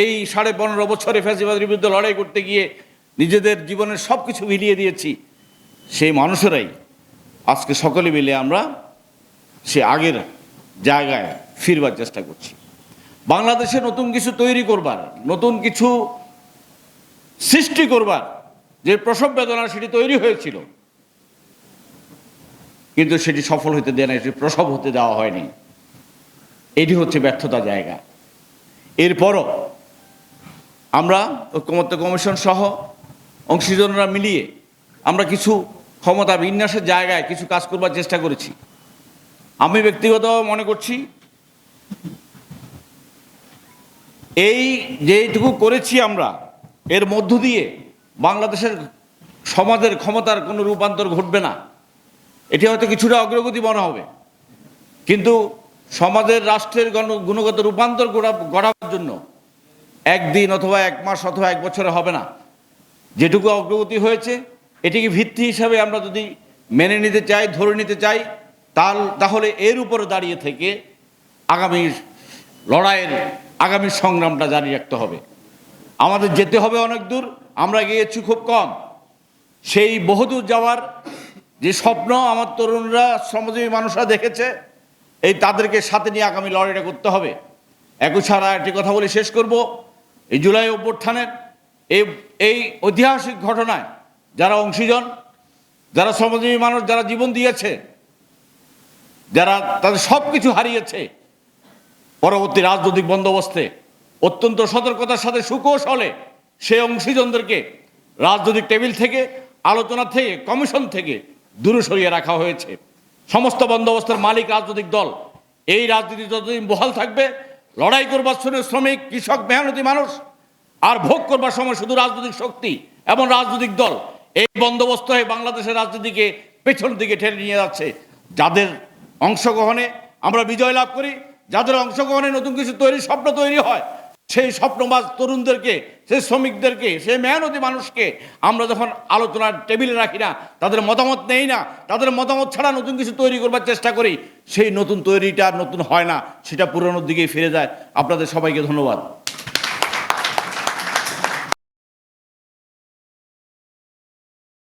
এই সাড়ে পনেরো বছরে ফ্যাসিবাদের বিরুদ্ধে লড়াই করতে গিয়ে নিজেদের জীবনের সব কিছু বিলিয়ে দিয়েছি, সেই মানুষেরাই আজকে সকলে মিলে আমরা সে আগের জায়গায় ফিরবার চেষ্টা করছি। বাংলাদেশে নতুন কিছু তৈরি করবার, নতুন কিছু সৃষ্টি করবার যে প্রসব বেদনা সেটি তৈরি হয়েছিল, কিন্তু সেটি সফল হতে দেয় না সেটি প্রসব হতে দেওয়া হয়নি। এটি হচ্ছে ব্যর্থতা জায়গা। এরপরও আমরা ঐক্যমত্য কমিশন সহ অংশীজনরা মিলিয়ে আমরা কিছু ক্ষমতা বিন্যাসের জায়গায় কিছু কাজ করবার চেষ্টা করেছি। আমি ব্যক্তিগত মনে করছি, এই যেটুকু করেছি আমরা, এর মধ্য দিয়ে বাংলাদেশের সমাজের ক্ষমতার কোনো রূপান্তর ঘটবে না। এটি হয়তো কিছুটা অগ্রগতি মনে হবে। কিন্তু সমাজের রাষ্ট্রের গণ- গুণগত রূপান্তর গড়া- গড়াবার জন্য একদিন অথবা এক মাস অথবা এক বছরে হবে না। যেটুকু অগ্রগতি হয়েছে, এটিকে ভিত্তি হিসাবে আমরা যদি মেনে নিতে চাই, ধরে নিতে চাই, তাল, তাহলে এর উপরে দাঁড়িয়ে থেকে আগামী লড়াইয়ের আগামী সংগ্রামটা জারি রাখতে হবে। আমাদের যেতে হবে অনেক দূর, আমরা গিয়েছি খুব কম। সেই বহুদূর যাওয়ার যে স্বপ্ন আমার তরুণরা, শ্রমজীবী মানুষরা দেখেছে, এই তাদেরকে সাথে নিয়ে আগামী লড়াইটা করতে হবে। একই ছাড়া একটি কথা বলে শেষ করব। এই জুলাই অভ্যুত্থানের, এই এই ঐতিহাসিক ঘটনায় যারা অংশীজন, যারা শ্রমজীবী মানুষ, যারা জীবন দিয়েছে, যারা তাদের সব কিছু হারিয়েছে, পরবর্তী রাজনৈতিক বন্দোবস্তে অত্যন্ত সতর্কতার সাথে সুকৌশলে সেই অংশীজনদেরকে রাজনৈতিক টেবিল থেকে, আলোচনা থেকে, কমিশন থেকে দূরে সরিয়ে রাখা হয়েছে। সমস্ত বন্দোবস্তের মালিক রাজনৈতিক দল, এই রাজনীতি যতদিন বহাল থাকবে লড়াই করবার জন্য শ্রমিক, কৃষক, মেহনতি মানুষ, আর ভোগ করবার সময় শুধু রাজনৈতিক শক্তি এবং রাজনৈতিক দল। এই বন্দোবস্ত হয়ে বাংলাদেশের রাজনীতিকে পেছন দিকে ঠেলে নিয়ে যাচ্ছে। যাদের অংশগ্রহণে আমরা বিজয় লাভ করি, যাদের অংশগ্রহণে নতুন কিছু তৈরি স্বপ্ন তৈরি হয় সেই স্বপ্নবাজ তরুণদেরকে, সেই শ্রমিকদেরকে, সেই মেহনতি মানুষকে আমরা যখন আলোচনার টেবিলে রাখি না, তাদের মতামত নেই না, তাদের মতামত ছাড়া নতুন কিছু তৈরি করবার চেষ্টা করি, সেই নতুন তৈরিটা নতুন হয় না, সেটা পুরনোর দিকেই ফিরে যায়। আপনাদের সবাইকে ধন্যবাদ।